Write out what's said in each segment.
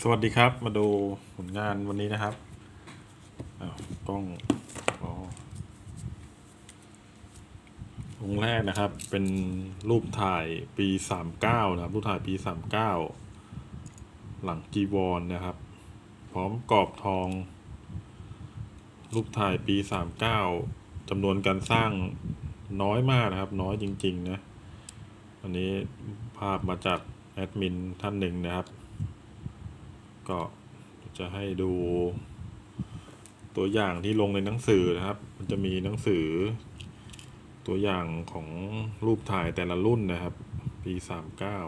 สวัสดีครับมาดูผลงานวันนี้นะครับอ้าวกล้องอองค์แรกนะครับ เป็นรูปถ่ายปีสามเก้านะครับ รูปถ่ายปีสามเก้าหลังจีวรนะครับ พร้อมกรอบทอง รูปถ่ายปีสามเก้าจำนวนการสร้างน้อยมากนะครับ น้อยจริง ๆ นะ อันนี้ภาพมาจากแอดมินท่านหนึ่งนะครับ ก็จะให้ดูตัวอย่างที่ลงในหนังสือนะครับ มันจะมีหนังสือ ตัวอย่างของรูปถ่ายแต่ละรุ่นนะครับ ปีสามเก้า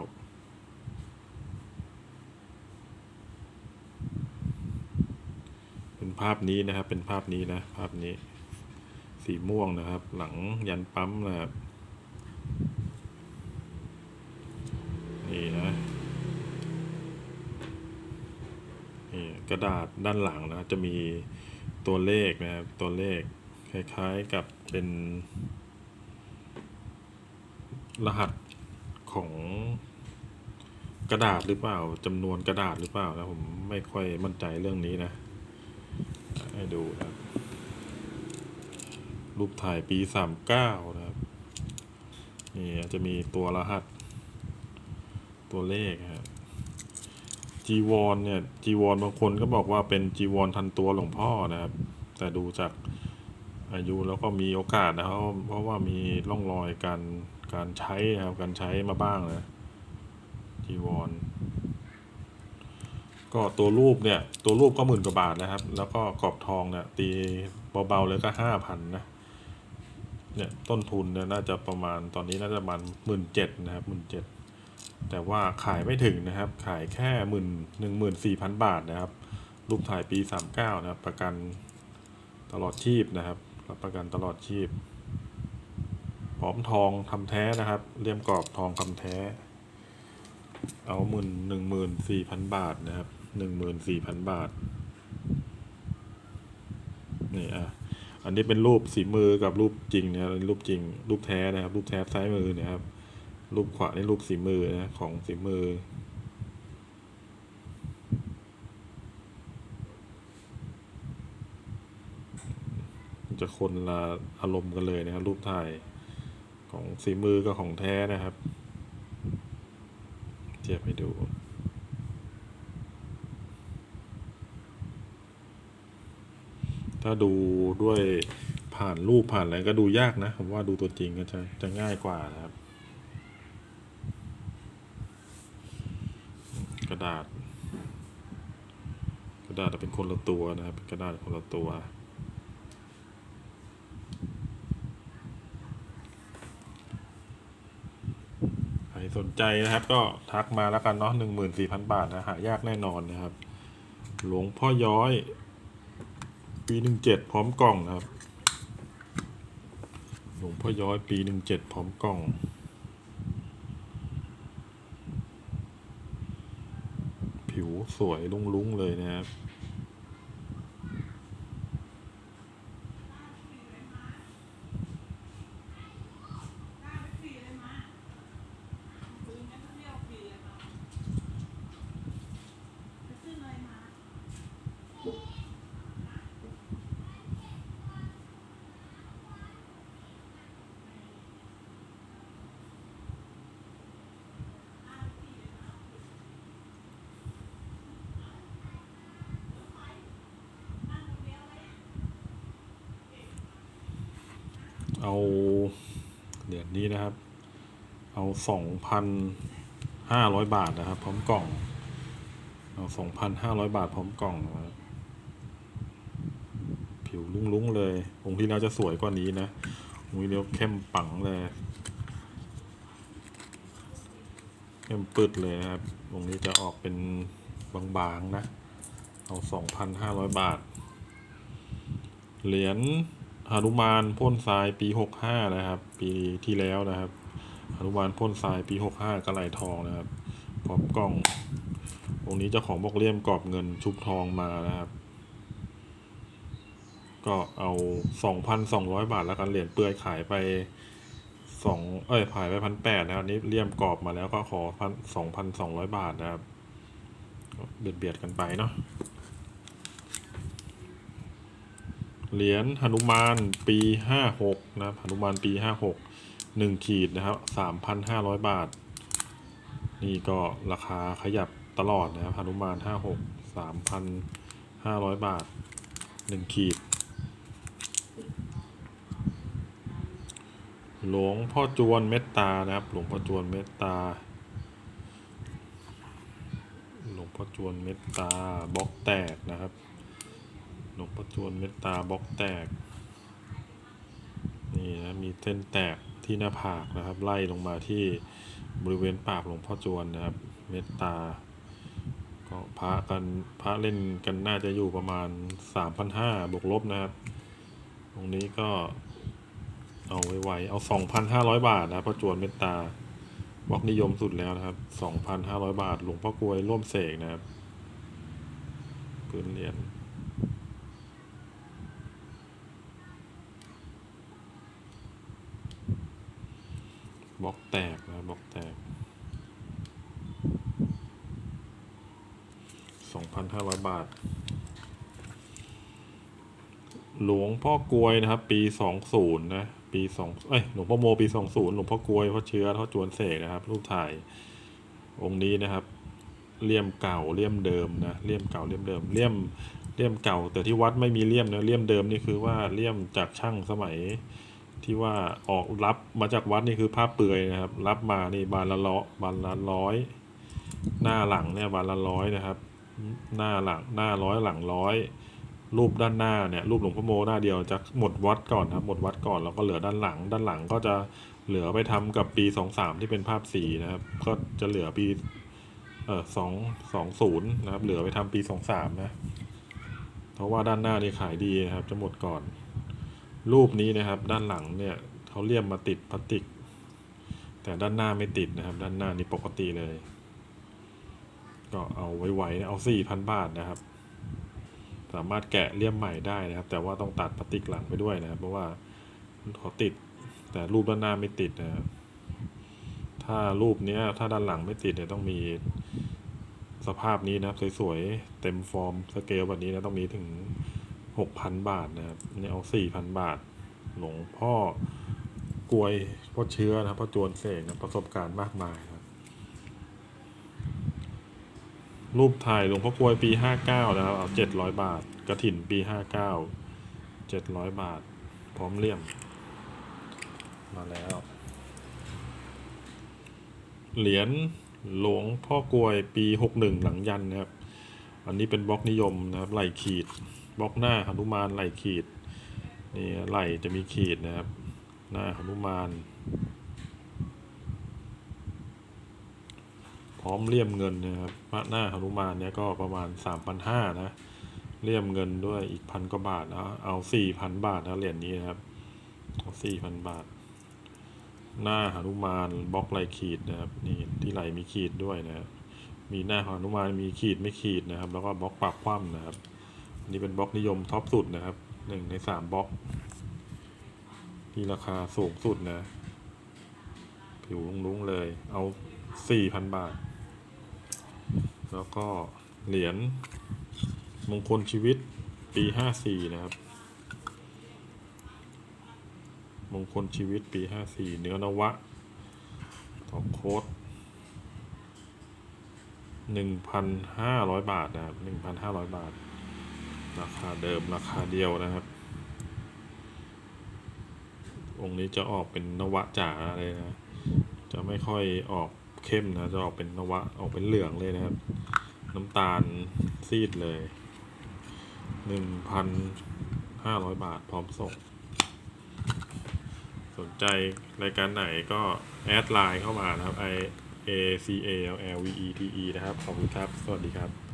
เป็นภาพนี้นะครับ เป็นภาพนี้นะ ภาพนี้ สีม่วงนะครับ หลังยันปั๊มนะครับ นี่นะ นี่กระดาษด้านหลังนะจะมีตัวเลขนะครับตัวเลขคล้ายๆกับเป็น รหัสของกระดาษหรือเปล่าจำนวนกระดาษหรือเปล่านะผมไม่ค่อยมั่นใจเรื่องนี้นะ ให้ดูนะรูปถ่ายปีสามเก้านะครับ นี่จะมีตัวรหัส ตัวเลขครับ จีวรเนี่ยจีวรบางคนก็บอกว่าเป็นจีวรทันตัวหลวงพ่อนะครับ แต่ดูจากอายุแล้วก็มีโอกาสนะครับ เพราะว่ามีร่องรอยการการใช้นะครับการใช้มาบ้างนะจีวรก็ตัวรูปเนี่ยตัวรูปก็หมื่นกว่าบาทนะครับ แล้วก็กรอบทองเนี่ยตีเบาๆเลยก็ห้าพันนะเนี่ยต้นทุนเนี่ยน่าจะประมาณตอนนี้น่าจะประมาณหมื่นเจ็ดนะครับหมื่นเจ็ด แต่ว่าขายไม่ถึงนะครับ ขายแค่หมื่นหนึ่งหมื่นสี่พันบาทนะครับ รูปถ่ายปีสามเก้านะครับ ประกันตลอดชีพนะครับรับประกันตลอดชีพ พร้อมทองทำแท้นะครับเลี่ยมกรอบทองคำแท้ เอาหมื่นหนึ่งหมื่นสี่พันบาทนะครับหนึ่งหมื่นสี่พันบาท นี่อะ อันนี้เป็นรูปสีมือกับรูปจริงนะครับรูปจริง รูปแท้นะครับ รูปแท้ซ้ายมือเนะครับ รูปขวาในรูปสีมือนะของสีมือ จะคนละอารมณ์กันเลยนะครับ รูปถ่ายของสีมือกับของแท้นะครับ เทียบให้ดูถ้าดูด้วยผ่านรูปผ่านอะไรก็ดูยากนะ ผมว่าดูตัวจริงก็จะจะง่ายกว่านะครับ กระดาษ กระดาษเป็นคนละตัวนะครับกระดาษคนละตัว ใครสนใจนะครับ ก็ทักมาแล้วกันเนาะหนึ่งหมื่นสี่พันบาทนะหายากแน่นอนนะครับ หลวงพ่อย้อย ปีหนึ่งเจ็ดพร้อมกล่องนะครับ หลวงพ่อย้อยปีหนึ่งเจ็ดพร้อมกล่อง ผิว สวยลุ้งๆเลยนะครับ เอาเหรียญนี้นะครับ เอาสองพันห้าร้อยบาทนะครับ พร้อมกล่อง เอาสองพันห้าร้อยบาทพร้อมกล่องนะครับผิวลุ้งๆเลยองค์ที่แล้วจะสวยกว่านี้นะองค์ที่แล้วเข้มปังเลยเข้มปึดเลยนะครับองค์นี้จะออกเป็นบางๆนะ เอาสองพันห้าร้อยบาท เหรียญ หนุมานพ่นทรายปีหกห้านะครับ ปีที่แล้วนะครับหนุมานพ่นทรายปีหกห้ากระไหลทองนะครับพร้อมกล้ององค์นี้เจ้าของบอกเลี่ยมกรอบเงินชุบทองมานะครับ ก็เอาสองพันสองร้อยบาทแล้วกันเหรียญเปลือยขายไปสองเอ้ยขายไปพันแปดนะครับอันนี้เลี่ยมกรอบมาแล้วก็ขอพันสองพันสองร้อยบาทนะครับเบียดเบียดกันไปเนาะ เหรียญหนุมานปีห้าหกนะครับหนุมานปีห้าหกหนึ่งขีดนะครับสามพันห้าร้อยบาท นี่ก็ราคาขยับตลอดนะครับหนุมานห้าหกสามพันห้าร้อยบาทหนึ่งขีด หลวงพ่อจวนเมตตานะครับ หลวงพ่อจวนเมตตา หลวงพ่อจวนเมตตาบล็อกแตกนะครับ หลวงพ่อจวนเมตตาบล็อกแตก นี่นะมีเส้นแตกที่หน้าผากนะครับ ไล่ลงมาที่บริเวณปากหลวงพ่อจวนนะครับ เมตตา ก็พระกันพระเล่นกันน่าจะอยู่ประมาณสามพันห้าบวกลบนะครับ ตรงนี้ก็เอาไวๆเอาสองพันห้าร้อยบาทนะพระจวนเมตตาบล็อกนิยมสุดแล้วนะครับสองพันห้าร้อยบาท หลวงพ่อกลวยร่วมเสกนะครับพื้นเหรียญบ ล็อกแตกนะบล็อกแตกสองพันห้าร้อยบาท หลวงพ่อกลวยนะครับ ปีสองศูนย์นะ ปีสองเอ้ย หลวงพ่อโมปีสองศูนย์หลวงพ่อกลวยพ่อเชื้อพ่อจวนเสกนะครับ รูปถ่ายองค์นี้นะครับ เลี่ยมเก่าเลี่ยมเดิมนะ เลี่ยมเก่าเลี่ยมเดิม เลี่ยมเลี่ยมเก่า แต่ที่วัดไม่มีเลี่ยมนะ เลี่ยมเดิมนี่คือว่าเลี่ยมจากช่างสมัย ที่ว่าออกรับมาจากวัดนี่คือผ้าเปลือยนะครับ รับมานี่บานละล้อบานละร้อย หน้าหลังเนี่ยบานละร้อยนะครับ หน้าหลังหน้าร้อยหลังร้อยรูปด้านหน้าเนี่ยรูปหลวงพ่อโมหน้าเดียวจะหมดวัดก่อนครับหมดวัดก่อนแล้วก็เหลือด้านหลัง ด้านหลังก็จะเหลือไปทำกับปีสองสามที่เป็นภาพสีนะครับ ก็จะเหลือปีเออสองสองศูนย์นะครับ เหลือไปทำปีสองสามนะ เพราะว่าด้านหน้านี่ขายดีนะครับ จะหมดก่อน รูปนี้นะครับ ด้านหลังเนี่ยเขาเลี่ยมมาติดพลาสติก แต่ด้านหน้าไม่ติดนะครับ ด้านหน้านี่ปกติเลย ก็เอาไว้ไว้เอาสี่พันบาทนะครับ สามารถแกะเลี่ยมใหม่ได้นะครับ แต่ว่าต้องตัดพลาสติกหลังไปด้วยนะครับ เพราะว่าเขาติด แต่รูปด้านหน้าไม่ติดนะครับถ้ารูปนี้ถ้าด้านหลังไม่ติดเนี่ยต้องมีสภาพนี้นะครับสวยๆเต็มฟอร์มสเกลแบบนี้นะต้องมีถึง หกพันบาทนะครับนี่เอาสี่พันบาท หลวงพ่อกลวยพ่อเชื้อนะพ่อจวนเสกนะประสบการณ์มากมายครับ รูปถ่ายหลวงพ่อกลวยปีห้าเก้านะครับ เอาเจ็ดร้อยบาท กระถิ่นปีห้าเก้าเจ็ดร้อยบาท พร้อมเลี่ยม มาแล้ว เหรียญหลวงพ่อกลวยปีหกหนึ่งหลังยันนะครับ อันนี้เป็นบล็อกนิยมนะครับไหลขีด บล็อกหน้าหนุมานไหลขีดนี่ไหลจะมีขีดนะครับ หน้าหนุมาน พร้อมเลี่ยมเงินนะครับหน้าหนุมานเนี่ยก็ประมาณสามพันห้านะเลี่ยมเงินด้วยอีกพันกว่าบาทนะเอาสี่พันบาทนะเหรียญนี้นะครับเอาสี่พันบาท หน้าหนุมานบล็อกลายขีดนะครับนี่ที่ไหลมีขีดด้วยนะครับมีหน้าหนุมานมีขีดไม่ขีดนะครับ แล้วก็บล็อกปากคว่ำนะครับ นนี้เป็นบล็อกนิยมท็อปสุดนะครับหนึ่งในสามบล็อก ที่ราคาสูงสุดนะ ผิวลุ้งๆเลย เอาสี่พันบาท แล้วก็เหรียญมงคลชีวิตปีห้าสี่นะครับ มงคลชีวิตปีห้าสี่เนื้อนวะทองโค้ดหนึ่งพันห้าร้อยบาทนะครับหนึ่งพันห้าร้อยบาท ราคาเดิมราคาเดียวนะครับ องค์นี้จะออกเป็นนวะจ๋าเลยนะ จะไม่ค่อยออกเข้มนะ จะออกเป็นนวะออกเป็นเหลืองเลยนะครับ น้ำตาลซีดเลยหนึ่งพันห้าร้อยบาทพร้อมส่ง สนใจรายการไหนก็แอดไลน์เข้ามานะครับ i a c a l l v e t e นะครับ ขอบคุณครับ สวัสดีครับ